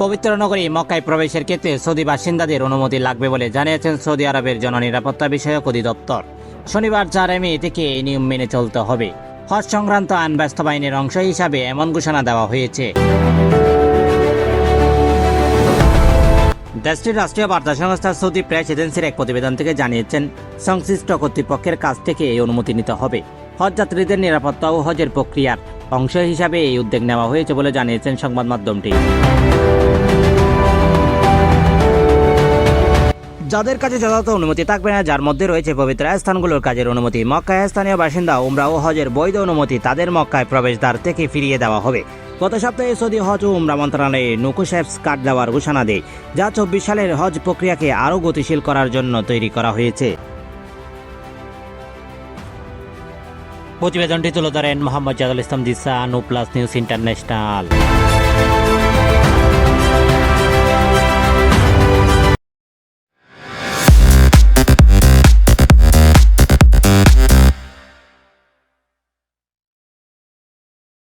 পবিত্র নগরী মক্কায় প্রবেশের ক্ষেত্রে সৌদি বাসিন্দাদের অনুমতি লাগবে বলে জানিয়েছেন সৌদি আরবের জননিরাপত্তা বিষয়ক অধিদপ্তর। শনিবার চার মে থেকে এই নিয়ম মেনে চলতে হবে। হজ সংক্রান্ত আইন বাস্তবায়নের অংশ হিসাবে এমন ঘোষণা দেওয়া হয়েছে। দেশটির রাষ্ট্রীয় বার্তা সংস্থা সৌদি প্রেস এজেন্সির এক প্রতিবেদন থেকে জানিয়েছেন, সংশ্লিষ্ট কর্তৃপক্ষের কাছ থেকে এই অনুমতি নিতে হবে। হজ যাত্রীদের নিরাপত্তা ও হজের প্রক্রিয়ার অংশ হিসাবে এই উদ্যোগ নেওয়া হয়েছে বলে জানিয়েছেন সংবাদ মাধ্যমটি। যাদের কাছে যথাযথ অনুমতি থাকবে না, যার মধ্যে রয়েছে পবিত্র স্থানগুলোর কাজের অনুমতি, মক্কায় স্থানীয় বাসিন্দা উমরা ও হজের বৈধ অনুমতি তাদের মক্কায় প্রবেশদ্বার থেকে ফিরিয়ে দেওয়া হবে। গত সপ্তাহে সৌদি হজ ও উমরা মন্ত্রণালয়ে নুকুশেফস কার্ড দেওয়ার ঘোষণা দেয়, যা চব্বিশ সালের হজ প্রক্রিয়াকে আরও গতিশীল করার জন্য তৈরি করা হয়েছে। প্রতিবেদনটি তুলে ধরেন মোহাম্মদ জাদুল ইসলাম দিসা নু প্লাস নিউজ ইন্টারন্যাশনাল।